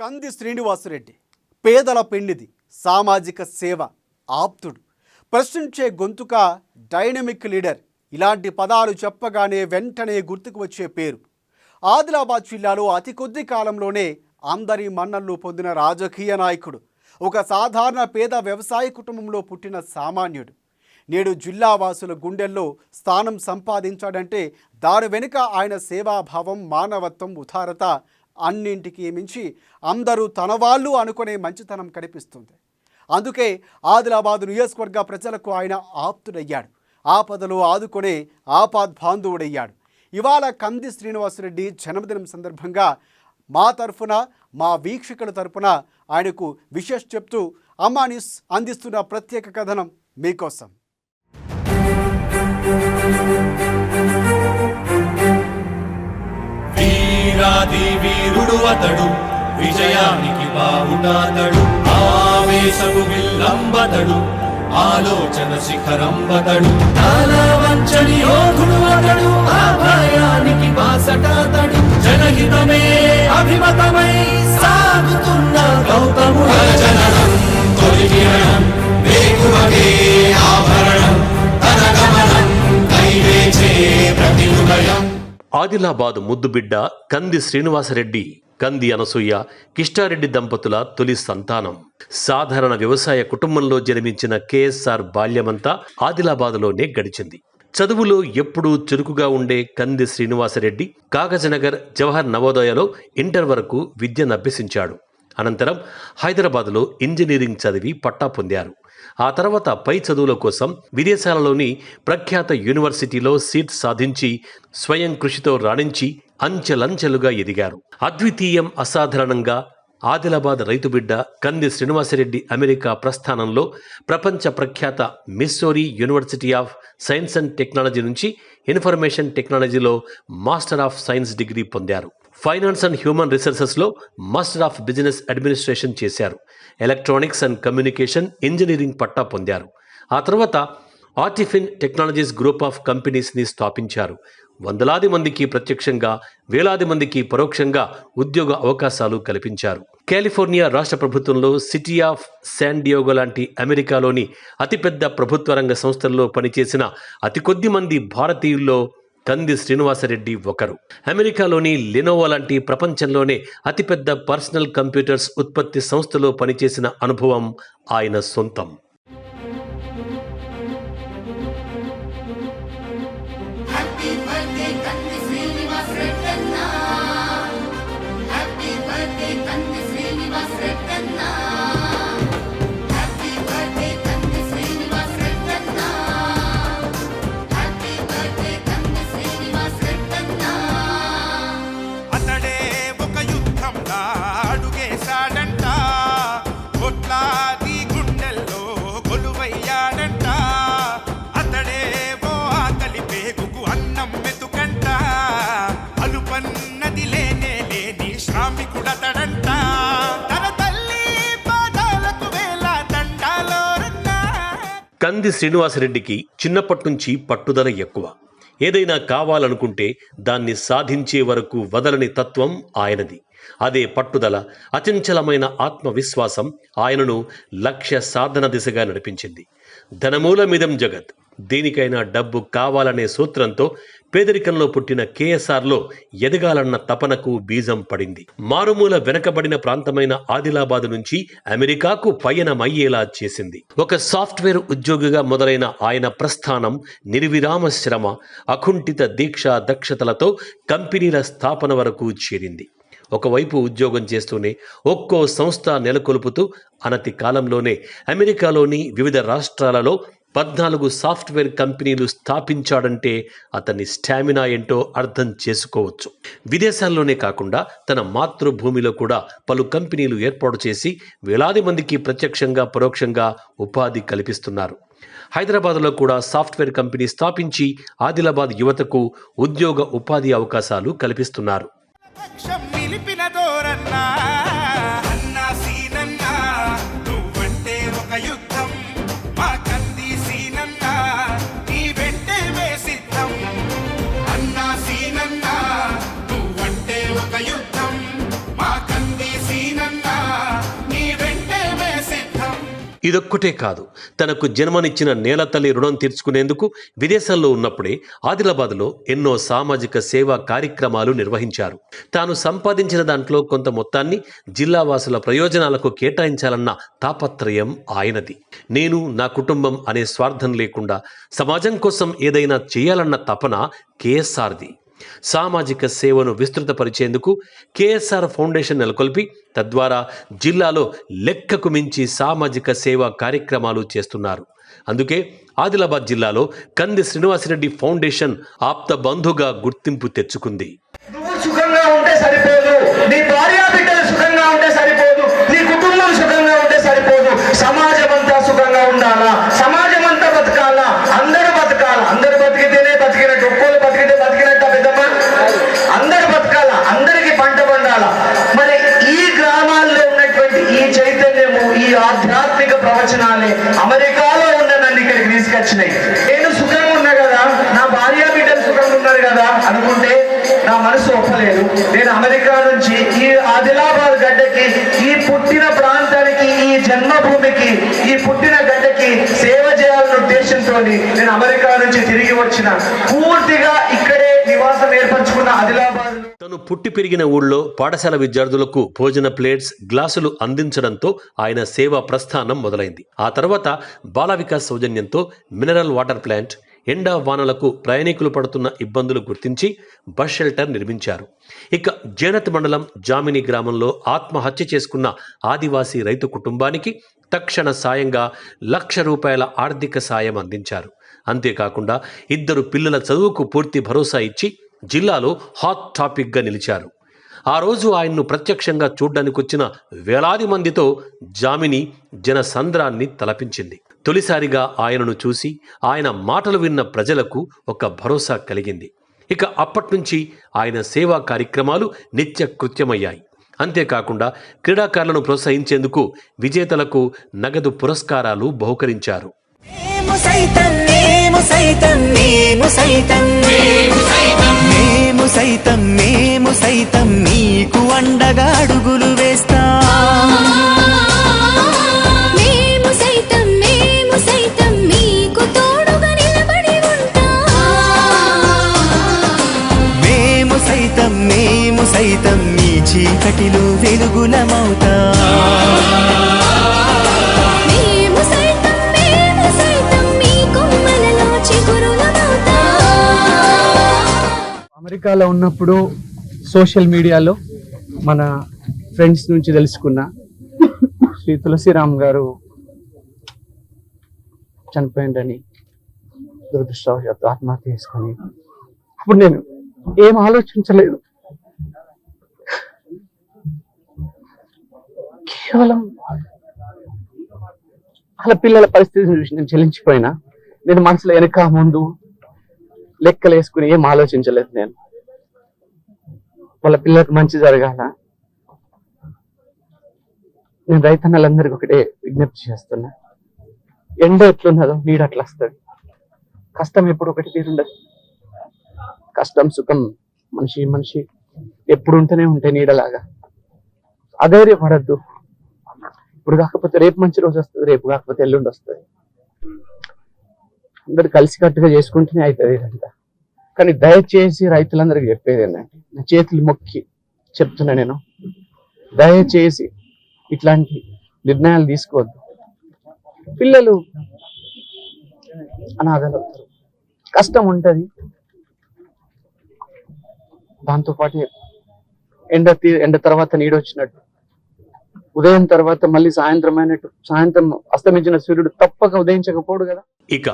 కంది శ్రీనివాసరెడ్డి పేదల పెండిది సామాజిక సేవ ఆప్తుడు. ప్రశ్నించే గొంతుక డైనమిక్ లీడర్. ఇలాంటి పదాలు చెప్పగానే వెంటనే గుర్తుకు వచ్చే పేరు. ఆదిలాబాద్ జిల్లాలో అతి కొద్ది కాలంలోనే అందరి మన్నల్లో పొందిన రాజకీయ నాయకుడు. ఒక సాధారణ పేద వ్యవసాయ కుటుంబంలో పుట్టిన సామాన్యుడు. నేడు జిల్లా వాసుల గుండెల్లో స్థానం సంపాదించాడంటే దాని వెనుక ఆయన సేవాభావం మానవత్వం ఉదారత అన్నింటికీ మించి అందరూ తన వాళ్ళు అనుకునే మంచితనం కనిపిస్తుంది. అందుకే ఆదిలాబాద్ నియోజకవర్గ ప్రజలకు ఆయన ఆప్తుడయ్యాడు. ఆపదలో ఆదుకునే ఆపాద్బాంధవుడయ్యాడు ఇవాళ కంది శ్రీనివాసరెడ్డి జన్మదినం సందర్భంగా మా తరఫున మా వీక్షకుల తరఫున ఆయనకు విశేష్ చెప్తూ అమ్మా అందిస్తున్న ప్రత్యేక కథనం మీకోసం. ఆది వీరుడు అతడు విజయానికి బావుటాతడు. ఆవేశము విల్లంబతడు ఆలోచన శిఖరంబతడు. తల వంచని యోధుడు అతడు ఆ భయానికి బాసటాతడు. జనహితమే అభిమతమై సాగుతున్న గౌతముడు జననం తొలి కిరణం వేకువగే ఆభరణం తన గమనం కైవేచే ప్రతి ఉదయం ఆదిలాబాద్ ముద్దుబిడ్డ కంది శ్రీనివాసరెడ్డి కంది అనసూయ కిష్టారెడ్డి దంపతుల తొలి సంతానం. సాధారణ వ్యవసాయ కుటుంబంలో జన్మించిన కేఎస్ఆర్ బాల్యమంతా ఆదిలాబాద్లోనే గడిచింది. చదువులో ఎప్పుడూ చురుకుగా ఉండే కంది శ్రీనివాసరెడ్డి కాగజనగర్ జవహర్ నవోదయలో ఇంటర్ వరకు విద్యనభ్యసించాడు అనంతరం హైదరాబాద్లో ఇంజనీరింగ్ చదివి పట్టా పొందారు. ఆ తర్వాత పై చదువుల కోసం విదేశాలలోని ప్రఖ్యాత యూనివర్సిటీలో సీట్ సాధించి స్వయం కృషితో రాణించి అంచెలంచెలుగా ఎదిగారు. అద్వితీయం అసాధారణంగా ఆదిలాబాద్ రైతుబిడ్డ కంది శ్రీనివాసరెడ్డి అమెరికా ప్రస్థానంలో ప్రపంచ ప్రఖ్యాత Missouri university of science and technology నుంచి ఇన్ఫర్మేషన్ టెక్నాలజీలో మాస్టర్ ఆఫ్ సైన్స్ డిగ్రీ పొందారు. ఫైనాన్స్ అండ్ హ్యూమన్ రిసోర్సెస్లో మాస్టర్ ఆఫ్ బిజినెస్ అడ్మినిస్ట్రేషన్ చేశారు. ఎలక్ట్రానిక్స్ అండ్ కమ్యూనికేషన్ ఇంజనీరింగ్ పట్టా పొందారు. ఆ తర్వాత ఆర్టిఫిన్ టెక్నాలజీస్ గ్రూప్ ఆఫ్ కంపెనీస్ని స్థాపించారు. వందలాది మందికి ప్రత్యక్షంగా వేలాది మందికి పరోక్షంగా ఉద్యోగ అవకాశాలు కల్పించారు. కాలిఫోర్నియా రాష్ట్ర ప్రభుత్వంలో సిటీ ఆఫ్ శాన్ డియోగో లాంటి అమెరికాలోని అతిపెద్ద ప్రభుత్వ రంగ సంస్థల్లో పనిచేసిన అతి కొద్ది మంది భారతీయుల్లో కంది శ్రీనివాసరెడ్డి ఒకరు. అమెరికాలోని లినోవా లాంటి ప్రపంచంలోనే అతిపెద్ద పర్సనల్ కంప్యూటర్స్ ఉత్పత్తి సంస్థలో పనిచేసిన అనుభవం ఆయన సొంతం. కంది శ్రీనివాసరెడ్డికి చిన్నప్పటి నుంచి పట్టుదల ఎక్కువ. ఏదైనా కావాలనుకుంటే దాన్ని సాధించే వరకు వదలని తత్వం ఆయనది. అదే పట్టుదల అచంచలమైన ఆత్మవిశ్వాసం ఆయనను లక్ష్య సాధన దిశగా నడిపించింది. ధనమూలమిదం జగత్. దేనికైనా డబ్బు కావాలనే సూత్రంతో పేదరికంలో పుట్టిన కేఎస్ఆర్లో ఎదగాలన్న తపనకు బీజం పడింది. మారుమూల వెనకబడిన ప్రాంతమైన ఆదిలాబాద్ నుంచి అమెరికాకు పయనమయ్యేలా చేసింది. ఒక సాఫ్ట్వేర్ ఉద్యోగిగా మొదలైన ఆయన ప్రస్థానం నిర్విరామ శ్రమ అకుంఠిత దీక్ష దక్షతలతో కంపెనీల స్థాపన వరకు చేరింది. ఒకవైపు ఉద్యోగం చేస్తూనే ఒక్కో సంస్థ నెలకొల్పుతూ అనతి కాలంలోనే అమెరికాలోని వివిధ రాష్ట్రాలలో పద్నాలుగు సాఫ్ట్వేర్ కంపెనీలు స్థాపించాడంటే అతని స్టామినా ఏంటో అర్థం చేసుకోవచ్చు. విదేశాల్లోనే కాకుండా తన మాతృభూమిలో కూడా పలు కంపెనీలు ఏర్పాటు చేసి వేలాది మందికి ప్రత్యక్షంగా పరోక్షంగా ఉపాధి కల్పిస్తున్నారు. హైదరాబాద్లో కూడా సాఫ్ట్వేర్ కంపెనీ స్థాపించి ఆదిలాబాద్ యువతకు ఉద్యోగ ఉపాధి అవకాశాలు కల్పిస్తున్నారు. ఇదొక్కటే కాదు. తనకు జన్మనిచ్చిన నేల తల్లి రుణం తీర్చుకునేందుకు విదేశాల్లో ఉన్నప్పుడే ఆదిలాబాద్లో ఎన్నో సామాజిక సేవా కార్యక్రమాలు నిర్వహించారు. తాను సంపాదించిన దాంట్లో కొంత మొత్తాన్ని జిల్లా వాసుల ప్రయోజనాలకు కేటాయించాలన్న తాపత్రయం ఆయనది. నేను నా కుటుంబం అనే స్వార్థం లేకుండా సమాజం కోసం ఏదైనా చేయాలన్న తపన కేఎస్ఆర్ది. సామాజిక సేవను విస్తృతపరిచేందుకు కేఎస్ఆర్ ఫౌండేషన్ నెలకొల్పి తద్వారా జిల్లాలో లెక్కకు మించి సామాజిక సేవా కార్యక్రమాలు చేస్తున్నారు. అందుకే ఆదిలాబాద్ జిల్లాలో కంది శ్రీనివాసరెడ్డి ఫౌండేషన్ ఆప్త బంధుగా గుర్తింపు తెచ్చుకుంది. సుఖంగా ఉంటే సరిపోదు. నీ భార్య బిడ్డలు సుఖంగా ఉంటే సరిపోదు. నీ కుటుంబం సుఖంగా ఉంటే సరిపోదు. సమాజం అంతా సుఖంగా ఉండాలా? నా మనసు ఒప్పలేదు. నేను అమెరికా నుంచి ఈ ఆదిలాబాద్ గడ్డకి ఈ పుట్టిన ప్రాంతానికి ఈ జన్మభూమికి ఈ పుట్టిన గడ్డకి సేవ చేయాలన్న ఉద్దేశంతో నేను అమెరికా నుంచి తిరిగి వచ్చిన. పూర్తిగా ఇక్కడే నివాసం ఏర్పరచుకున్న ఆదిలాబాద్ తను పుట్టి పెరిగిన ఊళ్ళో పాఠశాల విద్యార్థులకు భోజన ప్లేట్స్ గ్లాసులు అందించడంతో ఆయన సేవా ప్రస్థానం మొదలైంది. ఆ తర్వాత బాల వికాస్ సౌజన్యంతో మినరల్ వాటర్ ప్లాంట్ ఎండా వానలకు ప్రయాణికులు పడుతున్న ఇబ్బందులు గుర్తించి బస్ షెల్టర్ నిర్మించారు. ఇక జేనత్ మండలం జామిని గ్రామంలో ఆత్మహత్య చేసుకున్న ఆదివాసీ రైతు కుటుంబానికి తక్షణ సాయంగా లక్ష రూపాయల ఆర్థిక సాయం అందించారు. అంతేకాకుండా ఇద్దరు పిల్లల చదువుకు పూర్తి భరోసా ఇచ్చి జిల్లాలో హాట్ టాపిక్గా నిలిచారు. ఆ రోజు ఆయన్ను ప్రత్యక్షంగా చూడ్డానికి వచ్చిన వేలాది మందితో జామిని జనసంద్రాన్ని తలపించింది. తొలిసారిగా ఆయనను చూసి ఆయన మాటలు విన్న ప్రజలకు ఒక భరోసా కలిగింది. ఇక అప్పట్నుంచి ఆయన సేవా కార్యక్రమాలు నిత్య కృత్యమయ్యాయి. అంతేకాకుండా క్రీడాకారులను ప్రోత్సహించేందుకు విజేతలకు నగదు పురస్కారాలు బహుకరించారు. మేము సైతం మేము సైతం మేము సైతం. మేము సైతం. మేము సైతం నీకు అండగా అడుగులు వేస్తాం. చీకటిలో వెలుగులమవుతాం. అమెరికాలో ఉన్నప్పుడు సోషల్ మీడియాలో మన ఫ్రెండ్స్ నుంచి తెలుసుకున్న శ్రీ తులసిరామ్ గారు చనిపోయిందని దురదృష్టవశాత్తు ఆత్మహత్య చేసుకొని అప్పుడు నేను ఏం ఆలోచించలేదు. కేవలం వాళ్ళ పిల్లల పరిస్థితిని చూసి నేను చెల్లించిపోయినా నేను మనసులో వెనక ముందు లెక్కలు వేసుకుని ఏం ఆలోచించలేదు నేను. వాళ్ళ పిల్లలకు మంచి జరగాల. నేను రైతన్నలందరికీ ఒకటే విజ్ఞప్తి చేస్తున్నా. ఎండ ఎట్లున్నదో నీడ అట్లా వస్తుంది. కష్టం ఎప్పుడు ఒకటి తీరుండదు. కష్టం సుఖం మనిషి మనిషి. ఎప్పుడు ఉంటూనే ఉంటాయి నీడలాగా. అధైర్యపడద్దు. ఇప్పుడు కాకపోతే రేపు మంచి రోజు వస్తుంది రేపు కాకపోతే ఎల్లుండి వస్తుంది. అందరు కలిసికట్టుగా చేసుకుంటేనే అవుతుంది ఇదంతా. కానీ దయచేసి రైతులందరికీ చెప్పేది ఏంటంటే నా చేతులు మొక్కి చెప్తున్నా నేను. దయచేసి ఇట్లాంటి నిర్ణయాలు తీసుకోవద్దు. పిల్లలు అనాథలు అవుతారు. కష్టం ఉంటుంది. దాంతోపాటు ఎండ తీ ఎండ తర్వాత నీడ వచ్చినట్టు ఉదయం తర్వాత మళ్ళీ సాయంత్రం అయినట్టు సాయంత్రం అస్తమించిన సూర్యుడు తప్పక ఉదయించకపోడు కదా. ఇక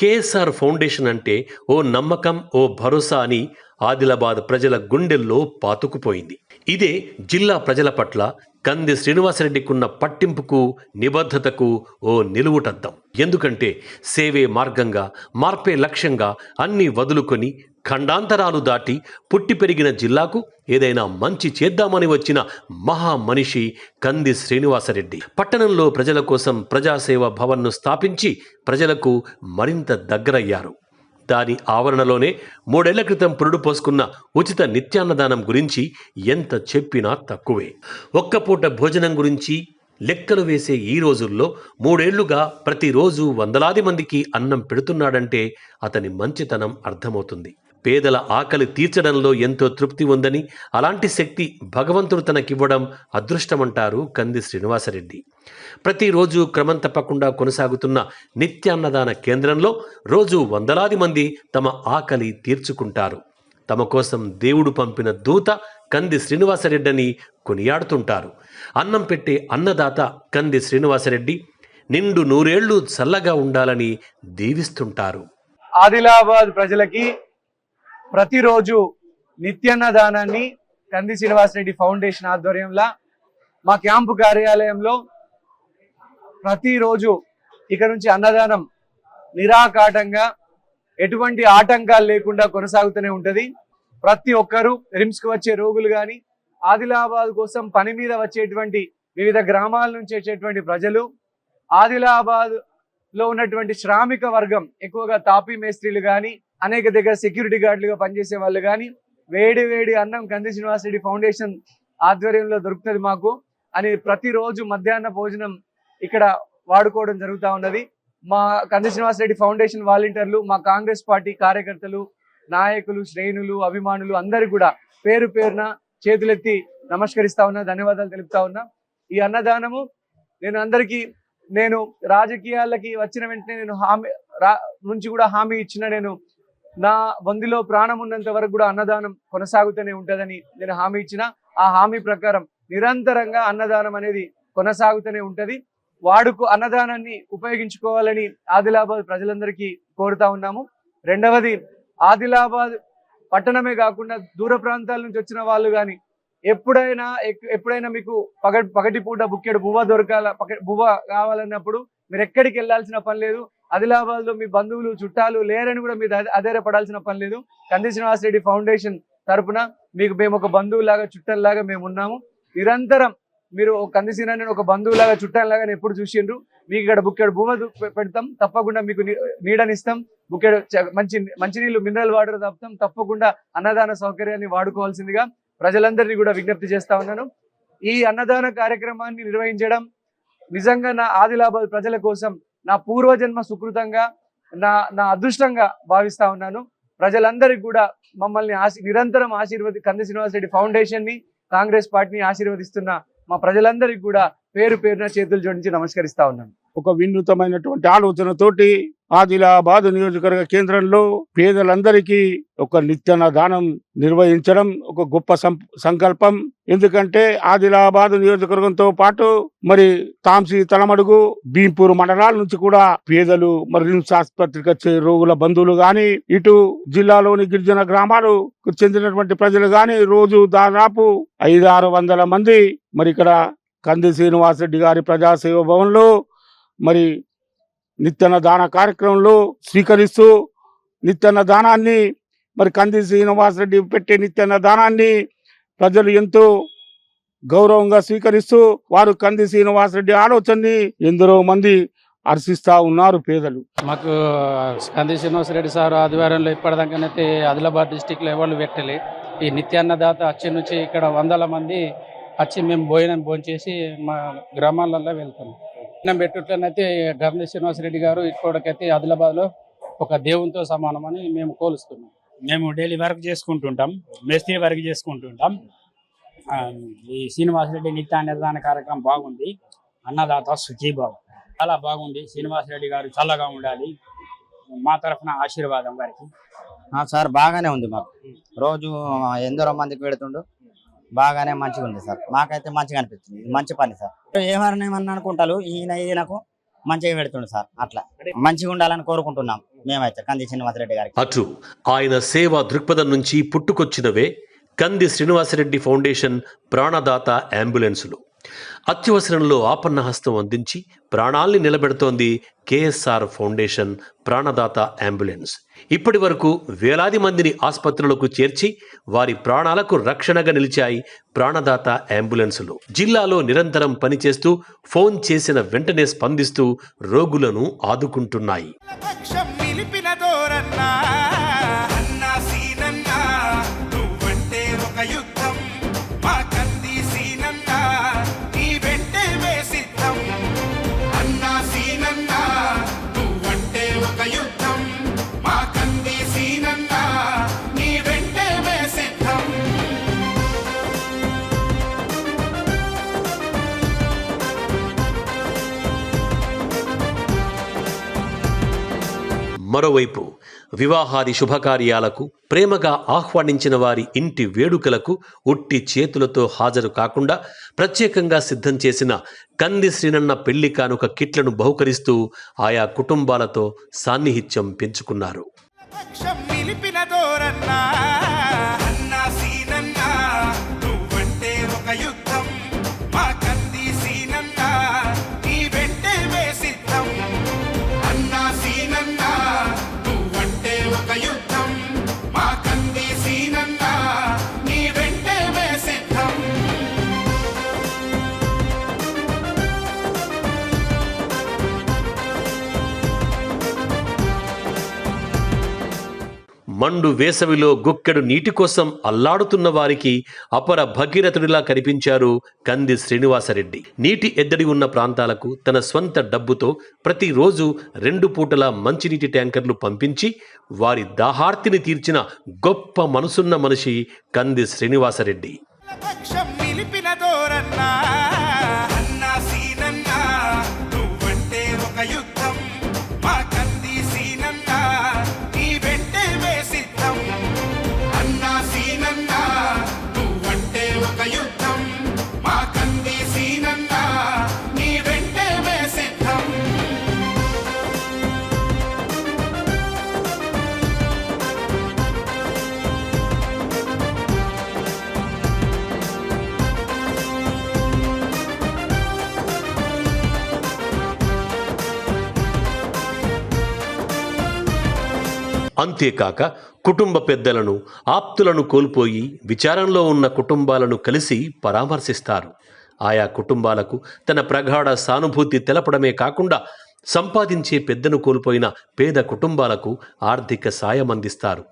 కేఎస్ఆర్ ఫౌండేషన్ అంటే ఓ నమ్మకం ఓ భరోసా అని ఆదిలాబాద్ ప్రజల గుండెల్లో పాతుకుపోయింది. ఇదే జిల్లా ప్రజల పట్ల కంది శ్రీనివాసరెడ్డికున్న పట్టింపుకు నిబద్ధతకు ఓ నిలువుటద్దం. ఎందుకంటే సేవే మార్గంగా మార్పే లక్ష్యంగా అన్ని వదులుకొని ఖండాంతరాలు దాటి పుట్టి పెరిగిన జిల్లాకు ఏదైనా మంచి చేద్దామని వచ్చిన మహా మనిషి కంది శ్రీనివాసరెడ్డి. పట్టణంలో ప్రజల కోసం ప్రజాసేవ భవన్ను స్థాపించి ప్రజలకు మరింత దగ్గరయ్యారు. దాని ఆవరణలోనే మూడేళ్ళ క్రితం పురుడు పోసుకున్న ఉచిత నిత్యాన్నదానం గురించి ఎంత చెప్పినా తక్కువే. ఒక్కపూట భోజనం గురించి లెక్కలు వేసే ఈ రోజుల్లో మూడేళ్ళుగా ప్రతిరోజు వందలాది మందికి అన్నం పెడుతున్నాడంటే అతని మంచితనం అర్థమవుతుంది. పేదల ఆకలి తీర్చడంలో ఎంతో తృప్తి ఉందని అలాంటి శక్తి భగవంతుడు తనకివ్వడం అదృష్టమంటారు కంది శ్రీనివాసరెడ్డి. ప్రతిరోజు క్రమం తప్పకుండా కొనసాగుతున్న నిత్యాన్నదాన కేంద్రంలో రోజు వందలాది మంది తమ ఆకలి తీర్చుకుంటారు. తమ కోసం దేవుడు పంపిన దూత కంది శ్రీనివాసరెడ్డిని కొనియాడుతుంటారు. అన్నం పెట్టే అన్నదాత కంది శ్రీనివాసరెడ్డి నిండు నూరేళ్ళు చల్లగా ఉండాలని దీవిస్తుంటారు. ఆదిలాబాద్ ప్రజలకి ప్రతిరోజు నిత్యాన్నదానాన్ని కంది శ్రీనివాసరెడ్డి ఫౌండేషన్ ఆధ్వర్యంలో మా క్యాంపు కార్యాలయంలో ప్రతిరోజు ఇక నుంచి అన్నదానం నిరాకాటంగా ఎటువంటి ఆటంకాలు లేకుండా కొనసాగుతూనే ఉంటుంది. ప్రతి ఒక్కరూ రిమ్స్కి వచ్చే రోగులు కానీ ఆదిలాబాద్ కోసం పని మీద వచ్చేటువంటి వివిధ గ్రామాల నుంచి వచ్చేటువంటి ప్రజలు ఆదిలాబాద్లో ఉన్నటువంటి శ్రామిక వర్గం ఎక్కువగా తాపీ మేస్త్రీలు కానీ అనేక దగ్గర సెక్యూరిటీ గార్డులుగా పనిచేసే వాళ్ళు కానీ వేడి వేడి అన్నం కంది శ్రీనివాసరెడ్డి ఫౌండేషన్ ఆధ్వర్యంలో దొరుకుతుంది మాకు. అని ప్రతిరోజు మధ్యాహ్న భోజనం ఇక్కడ వాడుకోవడం జరుగుతూ ఉన్నది. మా కంది శ్రీనివాసరెడ్డి ఫౌండేషన్ వాలంటీర్లు మా కాంగ్రెస్ పార్టీ కార్యకర్తలు నాయకులు శ్రేణులు అభిమానులు అందరు కూడా పేరు పేరున చేతులెత్తి నమస్కరిస్తా ఉన్నా ధన్యవాదాలు తెలుపుతా ఉన్నా. ఈ అన్నదానము నేను అందరికీ నేను రాజకీయాలకి వచ్చిన వెంటనే నేను హామీ నుంచి కూడా హామీ ఇచ్చిన నేను నా వందిలో ప్రాణం ఉన్నంత వరకు కూడా అన్నదానం కొనసాగుతూనే ఉంటుందని నేను హామీ ఇచ్చిన. ఆ హామీ ప్రకారం నిరంతరంగా అన్నదానం అనేది కొనసాగుతూనే ఉంటుంది. వాడుకు అన్నదానాన్ని ఉపయోగించుకోవాలని ఆదిలాబాద్ ప్రజలందరికీ కోరుతా ఉన్నాము. రెండవది ఆదిలాబాద్ పట్టణమే కాకుండా దూర ప్రాంతాల నుంచి వచ్చిన వాళ్ళు కానీ ఎప్పుడైనా ఎక్- ఎప్పుడైనా మీకు పగ పగటి పూట బుక్కెడు బువ్వ దొరకాల పగ- బువ్వ కావాలన్నప్పుడు మీరు ఎక్కడికి వెళ్ళాల్సిన పని లేదు. ఆదిలాబాద్లో మీ బంధువులు చుట్టాలు లేరని కూడా మీరు అధ- అధైర్యపడాల్సిన పని లేదు. కంది శ్రీనివాసరెడ్డి ఫౌండేషన్ తరపున మీకు మేము ఒక బంధువులాగా చుట్టల్లాగా మేము ఉన్నాము. నిరంతరం మీరు ఒక కంది శ్రీనారాయణ ఒక బంధువులాగా చుట్టాల్లాగా ఎప్పుడు చూసిండ్రు. మీకు ఇక్కడ బుక్కెడు భూమ దు- పెడతాం. తప్పకుండా మీకు నీ- నీడనిస్తాం. బుక్కెడు మంచి మంచినీళ్ళు మినరల్ వాటర్ తప్పుతాం తప్పకుండా అన్నదాన సౌకర్యాన్ని వాడుకోవాల్సిందిగా ప్రజలందరినీ కూడా విజ్ఞప్తి చేస్తా ఉన్నాను. ఈ అన్నదాన కార్యక్రమాన్ని నిర్వహించడం నిజంగా నా ఆదిలాబాద్ ప్రజల కోసం నా పూర్వజన్మ సుకృతంగా నా నా అదృష్టంగా భావిస్తా ఉన్నాను. ప్రజలందరికీ కూడా మమ్మల్ని ఆశీ నిరంతరం ఆశీర్వది కంది శ్రీనివాసరెడ్డి రెడ్డి కాంగ్రెస్ పార్టీని ఆశీర్వదిస్తున్న మా ప్రజలందరికీ కూడా పేరు పేరున చేతులు జోడించి నమస్కరిస్తా ఉన్నాను. ఒక వినూతమైనటువంటి ఆలోచనతోటి ఆదిలాబాద్ నియోజకవర్గ కేంద్రంలో పేదలందరికీ ఒక నిత్యన దానం నిర్వహించడం ఒక గొప్ప సం- సంకల్పం. ఎందుకంటే ఆదిలాబాద్ నియోజకవర్గంతో పాటు మరి తాంసీ తలమడుగు భీంపూర్ మండలాల నుంచి కూడా పేదలు మరి రిమ్స్ ఆసుపత్రికి వచ్చే రోగుల బంధువులు గాని ఇటు జిల్లాలోని గిరిజన గ్రామాలు చెందినటువంటి ప్రజలు గాని రోజు దాదాపు ఐదారు వందల మంది మరి ఇక్కడ కంది శ్రీనివాసరెడ్డి గారి ప్రజాసేవ భవన్లో మరి నిత్యన దాన కార్యక్రమంలో స్వీకరిస్తూ నిత్యన దానాన్ని మరి కంది శ్రీనివాసరెడ్డి పెట్టే నిత్యన దానాన్ని ప్రజలు ఎంతో గౌరవంగా స్వీకరిస్తూ వారు కంది శ్రీనివాసరెడ్డి ఆలోచనని ఎందరో మంది హర్షిస్తూ ఉన్నారు పేదలు. మాకు కంది శ్రీనివాసరెడ్డి సార్ ఆదివారంలో ఇప్పటిదాకానైతే ఆదిలాబాద్ డిస్టిక్లో ఎవరు పెట్టలే. ఈ నిత్యాన్నదాత అచ్చి నుంచి ఇక్కడ వందల మంది వచ్చి మేము భోజనం భోంచేసి మా గ్రామాలలో వెళ్తున్నాం. అన్నం పెట్టుట్లనైతే గంధి శ్రీనివాసరెడ్డి గారు ఇప్పటికైతే ఆదిలాబాద్లో ఒక దేవునితో సమానమని మేము కోలుస్తున్నాం. మేము డైలీ వర్క్ చేసుకుంటుంటాం మేస్త్రి వర్క్ చేసుకుంటుంటాం. ఆ, ఈ శ్రీనివాసరెడ్డి నిత్య అన్నదాన కార్యక్రమం బాగుంది. అన్నదాత సుఖీబాబు చాలా బాగుంది. శ్రీనివాసరెడ్డి గారు చల్లగా ఉండాలి. మా తరఫున ఆశీర్వాదం వారికి. సార్ బాగానే ఉంది మాకు. రోజు ఎందరో మందికి పెడుతుండు. బాగానే మంచిగా ఉంది సార్. మాకైతే మంచిగా అనిపిస్తుంది. ఇది మంచి పని సార్. ఏమన్నా ఏమన్నా అనుకుంటారు ఈయన ఈయనకు మంచిగా పెడుతుండు సార్ అట్లా. మంచిగా ఉండాలని కోరుకుంటున్నాం మేమైతే కంది శ్రీనివాసరెడ్డి గారికి. అటు ఆయన సేవా దృక్పథం నుంచి పుట్టుకొచ్చినవే కంది శ్రీనివాసరెడ్డి ఫౌండేషన్ ప్రాణదాత అంబులెన్సులు. అత్యవసరంలో ఆపన్న హస్తం అందించి ప్రాణాల్ని నిలబెడుతోంది కేఎస్ఆర్ ఫౌండేషన్ ప్రాణదాత అంబులెన్స్. ఇప్పటి వరకు వేలాది మందిని ఆసుపత్రులకు చేర్చి వారి ప్రాణాలకు రక్షణగా నిలిచాయి ప్రాణదాత అంబులెన్సులు. జిల్లాలో నిరంతరం పనిచేస్తూ ఫోన్ చేసిన వెంటనే స్పందిస్తూ రోగులను ఆదుకుంటున్నాయి. మరోవైపు వివాహాది శుభకార్యాలకు ప్రేమగా ఆహ్వానించిన వారి ఇంటి వేడుకలకు ఉట్టి చేతులతో హాజరు కాకుండా ప్రత్యేకంగా సిద్ధం చేసిన కంది శ్రీనన్న పెళ్ళి కానుక కిట్లను బహుకరిస్తూ ఆయా కుటుంబాలతో సాన్నిహిత్యం పెంచుకున్నారు. మండు వేసవిలో గుక్కెడు నీటి కోసం అల్లాడుతున్న వారికి అపర భగీరథుడిలా కనిపించారు కంది శ్రీనివాసరెడ్డి. నీటి ఎద్దడి ఉన్న ప్రాంతాలకు తన స్వంత డబ్బుతో ప్రతిరోజు రెండు పూటల మంచినీటి ట్యాంకర్లు పంపించి వారి దాహార్తిని తీర్చిన గొప్ప మనసున్న మనిషి కంది శ్రీనివాసరెడ్డి. అంతేకాక కుటుంబ పెద్దలను ఆప్తులను కోల్పోయి విచారంలో ఉన్న కుటుంబాలను కలిసి పరామర్శిస్తారు. ఆయా కుటుంబాలకు తన ప్రగాఢ సానుభూతి తెలపడమే కాకుండా సంపాదించే పెద్దను కోల్పోయిన పేద కుటుంబాలకు ఆర్థిక సాయం అందిస్తారు.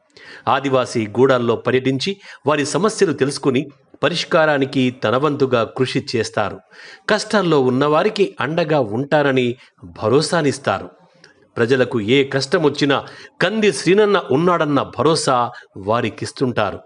ఆదివాసీ గూడాల్లో పర్యటించి వారి సమస్యలు తెలుసుకుని పరిష్కారానికి తనవంతుగా కృషి చేస్తారు. కష్టాల్లో ఉన్నవారికి అండగా ఉంటారని భరోసానిస్తారు. ప్రజలకు ఏ కష్టం వచ్చినా కంది శ్రీనన్న ఉన్నాడన్న భరోసా వారికిస్తుంటారు.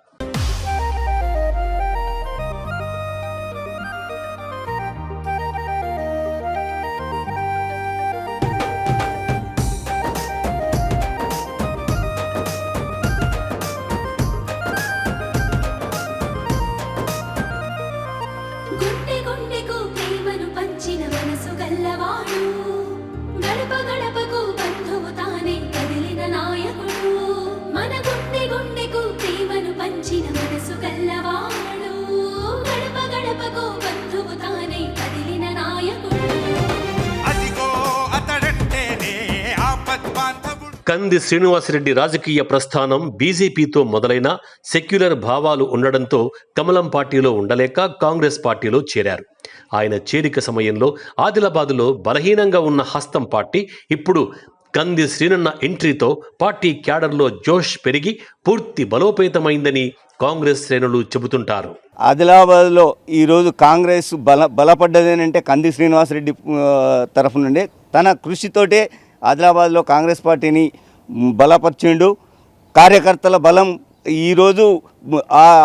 ఆపద్బాంధవుడు శ్రీనివాసరెడ్డి రాజకీయ ప్రస్థానం బీజేపీతో మొదలైన సెక్యులర్ భావాలు ఉండడంతో కమలం పార్టీలో ఉండలేక కాంగ్రెస్ పార్టీలో చేరారు. ఆయన చేరిక సమయంలో ఆదిలాబాదులో బలహీనంగా ఉన్న హస్తం పార్టీ ఇప్పుడు కంది శ్రీనన్న ఎంట్రీతో పార్టీ క్యాడర్లో జోష్ పెరిగి పూర్తి బలోపేతమైందని కాంగ్రెస్ శ్రేణులు చెబుతుంటారు. ఆదిలాబాద్లో ఈరోజు కాంగ్రెస్ బల బలపడ్డదేనంటే కంది శ్రీనివాసరెడ్డి తరఫు నుండి తన కృషితోటే ఆదిలాబాద్లో కాంగ్రెస్ పార్టీని బలపరిచిండు. కార్యకర్తల బలం ఈరోజు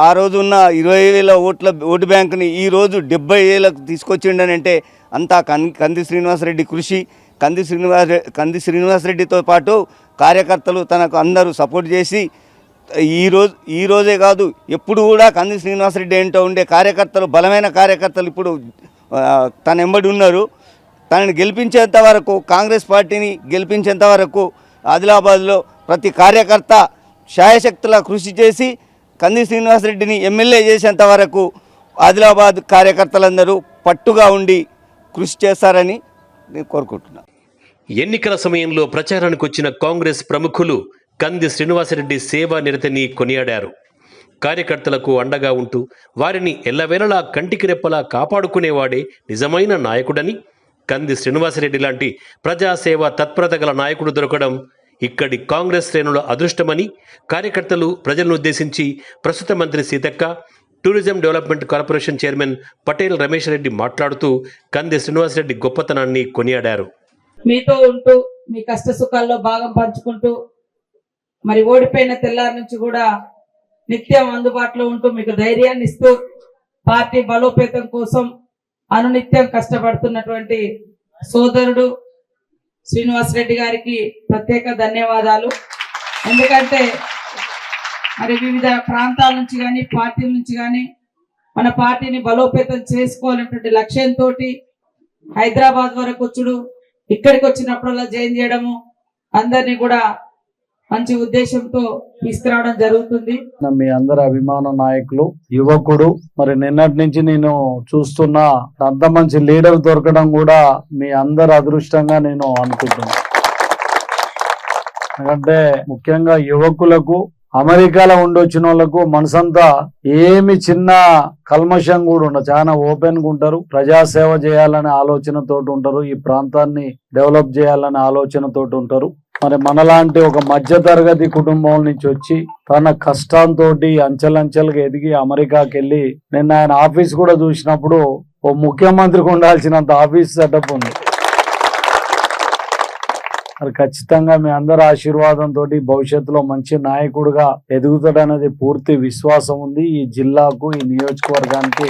ఆ రోజు ఉన్న ఇరవై వేల ఓట్ల ఓటు బ్యాంకుని ఈరోజు డెబ్బై వేలకు తీసుకొచ్చిండని అంటే అంతా కంది కంది శ్రీనివాసరెడ్డి కృషి. కంది శ్రీనివాస కంది శ్రీనివాసరెడ్డితో పాటు కార్యకర్తలు తనకు అందరూ సపోర్ట్ చేసి ఈ రోజు ఈ రోజే కాదు ఎప్పుడు కూడా కంది శ్రీనివాసరెడ్డి ఏంటో ఉండే కార్యకర్తలు బలమైన కార్యకర్తలు ఇప్పుడు తన ఎంబడి ఉన్నారు. తనని గెలిపించేంత వరకు కాంగ్రెస్ పార్టీని గెలిపించేంత వరకు ఆదిలాబాద్లో ప్రతి కార్యకర్త శాయశక్తుల కృషి చేసి కంది శ్రీనివాసరెడ్డిని ఎమ్మెల్యే చేసేంత వరకు ఆదిలాబాద్ కార్యకర్తలందరూ పట్టుగా ఉండి కృషి చేస్తారని నేను కోరుకుంటున్నాను ఎన్నికల సమయంలో ప్రచారానికి వచ్చిన కాంగ్రెస్ ప్రముఖులు కంది శ్రీనివాసరెడ్డి సేవా నిరతిని కొనియాడారు. కార్యకర్తలకు అండగా ఉంటూ వారిని ఎల్లవేళలా కంటికి రెప్పలా కాపాడుకునేవాడే నిజమైన నాయకుడని కంది శ్రీనివాసరెడ్డి లాంటి ప్రజాసేవ తత్పరత గల నాయకుడు దొరకడం ఇక్కడి కాంగ్రెస్ శ్రేణుల అదృష్టమని కార్యకర్తలు ప్రజలను ఉద్దేశించి ప్రస్తుత మంత్రి Seethakka tourism development corporation chairman Patel Ramesh Reddy మాట్లాడుతూ కంది శ్రీనివాసరెడ్డి గొప్పతనాన్ని కొనియాడారు. మీతో ఉంటూ మీ కష్ట సుఖాల్లో భాగం పంచుకుంటూ మరి ఓడిపోయిన తెల్లారి నుంచి కూడా నిత్యం అందుబాటులో ఉంటూ మీకు ధైర్యాన్ని ఇస్తూ పార్టీ బలోపేతం కోసం అనునిత్యం కష్టపడుతున్నటువంటి సోదరుడు శ్రీనివాస్ రెడ్డి గారికి ప్రత్యేక ధన్యవాదాలు. ఎందుకంటే మరి వివిధ ప్రాంతాల నుంచి కానీ పార్టీల నుంచి కానీ మన పార్టీని బలోపేతం చేసుకోవాలనేటువంటి లక్ష్యంతో హైదరాబాద్ వరకు వచ్చుడు. ఇక్కడికి వచ్చినప్పుడల్లా జాయిన్ చేయడము అందరినీ కూడా మంచి ఉద్దేశంతో తీసుకురావడం జరుగుతుంది. మీ అందరి అభిమాన నాయకులు యువకుడు మరి నిన్నటి నుంచి నేను చూస్తున్న అంత మంచి లీడర్ దొరకడం కూడా మీ అందరి అదృష్టంగా నేను అనుకుంటున్నాను ఎందుకంటే ముఖ్యంగా యువకులకు అమెరికాలో ఉండొచ్చిన వాళ్ళకు మనసంతా ఏమి చిన్న కల్మషం కూడా ఉండదు. చాలా ఓపెన్గా ఉంటారు. ప్రజాసేవ చేయాలనే ఆలోచనతో ఉంటారు. ఈ ప్రాంతాన్ని డెవలప్ చేయాలనే ఆలోచనతో ఉంటారు. మరి మనలాంటి ఒక మధ్య తరగతి కుటుంబం నుంచి వచ్చి తన కష్టంతో అంచెలంచెలుగా ఎదిగి అమెరికాకి వెళ్ళి నిన్న ఆయన ఆఫీస్ కూడా చూసినప్పుడు ఓ ముఖ్యమంత్రికి ఉండాల్సినంత ఆఫీస్ సెటప్ ఉంది. మరి ఖచ్చితంగా మీ అందరి ఆశీర్వాదంతో భవిష్యత్తులో మంచి నాయకుడుగా ఎదుగుతాడనేది పూర్తి విశ్వాసం ఉంది. ఈ జిల్లాకు ఈ నియోజకవర్గానికి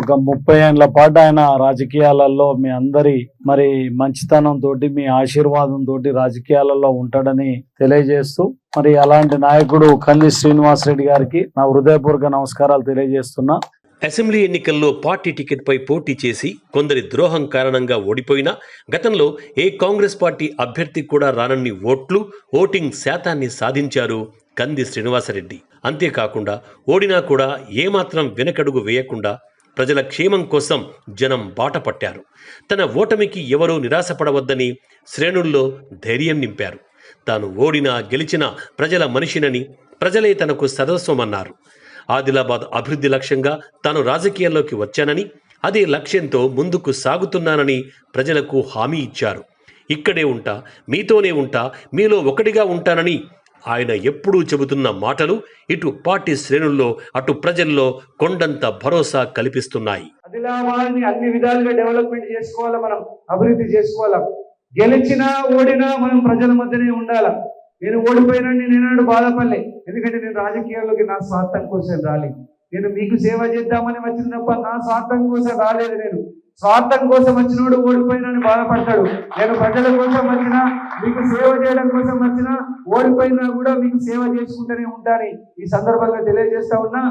ఒక ముప్పై ఏళ్ళ పాటు ఆయన రాజకీయాలలో మీ అందరి మరి మంచితనం తోటి మీ ఆశీర్వాదం తోటి రాజకీయాలలో ఉంటాడని తెలియజేస్తూ మరి అలాంటి నాయకుడు కంది శ్రీనివాసరెడ్డి గారికి నా హృదయపూర్వక నమస్కారాలు తెలియజేస్తున్నా. అసెంబ్లీ ఎన్నికల్లో పార్టీ టికెట్పై పోటీ చేసి కొందరి ద్రోహం కారణంగా ఓడిపోయినా గతంలో ఏ కాంగ్రెస్ పార్టీ అభ్యర్థి కూడా రానన్ని ఓట్లు ఓటింగ్ శాతాన్ని సాధించారు కంది శ్రీనివాసరెడ్డి. అంతేకాకుండా ఓడినా కూడా ఏమాత్రం వెనకడుగు వేయకుండా ప్రజల క్షేమం కోసం జనం బాట పట్టారు. తన ఓటమికి ఎవరూ నిరాశపడవద్దని శ్రేణుల్లో ధైర్యం నింపారు. తాను ఓడినా గెలిచినా ప్రజల మనిషినని ప్రజలే తనకు సదస్వమన్నారు ఆదిలాబాద్ అభివృద్ధి లక్ష్యంగా తాను రాజకీయాల్లోకి వచ్చానని అదే లక్ష్యంతో ముందుకు సాగుతున్నానని ప్రజలకు హామీ ఇచ్చారు. ఇక్కడే ఉంటా మీతోనే ఉంటా మీలో ఒకటిగా ఉంటానని ఆయన ఎప్పుడూ చెబుతున్న మాటలు ఇటు పార్టీ శ్రేణుల్లో అటు ప్రజల్లో కొండంత భరోసా కల్పిస్తున్నాయి. ఆదిలాబాద్ని అన్ని విధాలుగా డెవలప్మెంట్ చేసుకోవాలా మనం అభివృద్ధి చేసుకోవాలా? గెలిచినా ఓడినా మనం ప్రజల మధ్యనే ఉండాలా? నేను ఓడిపోయినా నేను ఏనాడు బాధపడలే. ఎందుకంటే నేను రాజకీయాల్లోకి నా స్వార్థం కోసం రాలి. నేను మీకు సేవ చేద్దామని వచ్చిన తప్ప నా స్వార్థం కోసం రాలేదు నేను. స్వార్థం కోసం వచ్చినోడు ఓడిపోయినని బాధపడతాడు. నేను ప్రజల కోసం వచ్చినా మీకు సేవ చేయడం కోసం వచ్చినా ఓడిపోయినా కూడా మీకు సేవ చేసుకుంటూనే ఉంటాను. ఈ సందర్భంగా తెలియజేస్తా ఉన్నా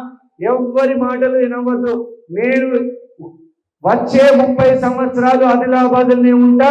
ఎవ్వరి మాటలు వినవద్దు. నేను వచ్చే ముప్పై సంవత్సరాలు ఆదిలాబాద్ ఉంటా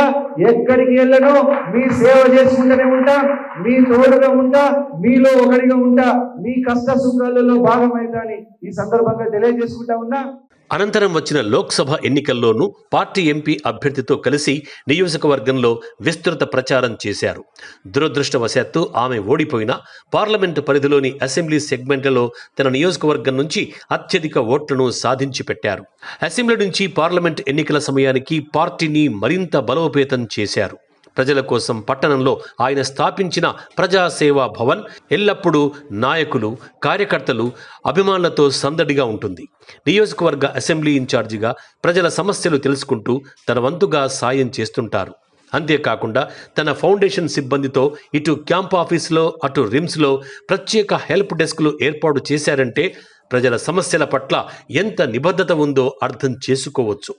ఎక్కడికి వెళ్ళను మీ సేవ చేసుకుంటూనే ఉంటా మీ తోడుగా ఉంటా మీలో ఒకడిగా ఉంటా మీ కష్ట సుఖాలలో భాగమైతా అని ఈ సందర్భంగా తెలియజేసుకుంటా ఉన్నా. అనంతరం వచ్చిన లోక్సభ ఎన్నికల్లోనూ పార్టీ ఎంపీ అభ్యర్థితో కలిసి నియోజకవర్గంలో విస్తృత ప్రచారం చేశారు. దురదృష్టవశాత్తు ఆమె ఓడిపోయినా పార్లమెంటు పరిధిలోని అసెంబ్లీ సెగ్మెంట్లలో తన నియోజకవర్గం నుంచి అత్యధిక ఓట్లను సాధించి పెట్టారు. అసెంబ్లీ నుంచి పార్లమెంట్ ఎన్నికల సమయానికి పార్టీని మరింత బలోపేతం చేశారు. ప్రజల కోసం పట్టణంలో ఆయన స్థాపించిన ప్రజాసేవా భవన్ ఎల్లప్పుడూ నాయకులు కార్యకర్తలు అభిమానులతో సందడిగా ఉంటుంది. నియోజకవర్గ అసెంబ్లీ ఇన్ఛార్జిగా ప్రజల సమస్యలు తెలుసుకుంటూ తన వంతుగా సాయం చేస్తుంటారు. అంతేకాకుండా తన ఫౌండేషన్ సిబ్బందితో ఇటు క్యాంప్ ఆఫీసులో అటు రిమ్స్లో ప్రత్యేక హెల్ప్ డెస్క్లు ఏర్పాటు చేశారంటే ప్రజల సమస్యల పట్ల ఎంత నిబద్ధత ఉందో అర్థం చేసుకోవచ్చు.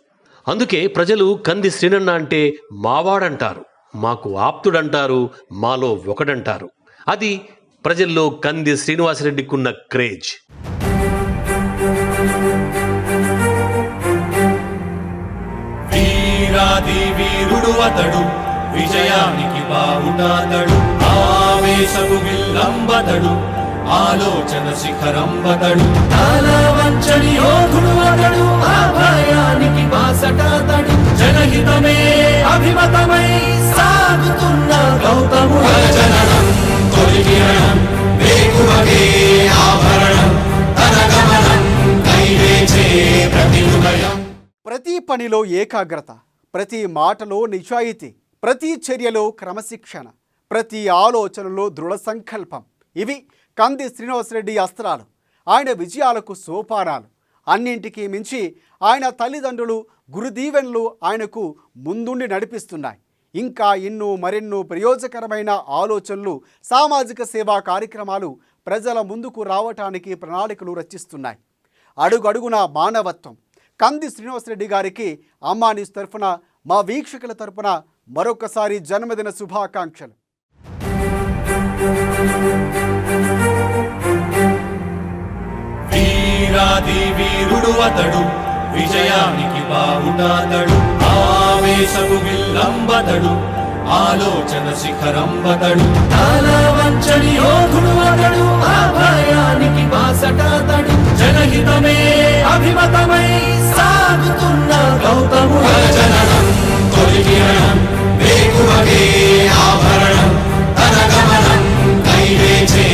అందుకే ప్రజలు కంది శ్రీనన్న అంటే మావాడంటారు. మాకు ఆప్తుడంటారు మాలో ఒకడంటారు. అది ప్రజల్లో కంది శ్రీనివాసరెడ్డికున్న క్రేజ్. వీరాది వీరుడు అతడు విజయానికి బావుటాతడు ఆవేశము విల్లంబతడు ఆలోచన శిఖరంబతడు. తల వంచని యోధుడు అతడు ఆ భయానికి బాసటాతడు. జనహితమే అభిమతమై సాగుతున్న గౌతముడు జననం తొలి కిరణం వేకువగే ఆభరణం తన గమనం కైవేచే ప్రతి హృదయం ప్రతి పనిలో ఏకాగ్రత ప్రతి మాటలో నిజాయితీ ప్రతి చర్యలో క్రమశిక్షణ ప్రతి ఆలోచనలో దృఢ సంకల్పం. ఇవి కంది శ్రీనివాసరెడ్డి అస్త్రాలు. ఆయన విజయాలకు సోపానాలు. అన్నింటికీ మించి ఆయన తల్లిదండ్రులు గురుదీవెనలు ఆయనకు ముందుండి నడిపిస్తున్నాయి. ఇంకా ఎన్నో మరెన్నో ప్రయోజకరమైన ఆలోచనలు సామాజిక సేవా కార్యక్రమాలు ప్రజల ముందుకు రావటానికి ప్రణాళికలు రచిస్తున్నాయి. అడుగడుగున మానవత్వం. కంది శ్రీనివాసరెడ్డి గారికి అమ్మానీస్ తరఫున మా వీక్షకుల తరఫున మరొకసారి జన్మదిన శుభాకాంక్షలు. వీరాది వీరుడు అతడు విజయానికి బావుటాతడు ఆవేశము విల్లంబతడు. ఆలోచన శిఖరంబతడు. వంచని యోధుడు అతడు. ఆ భయానికి బాసటాతడు. జనహితమే అభిమతమై సాగుతున్న గౌతముడు జననం తొలిగిరణం ఆభరణం. తన గమనం కైవేచే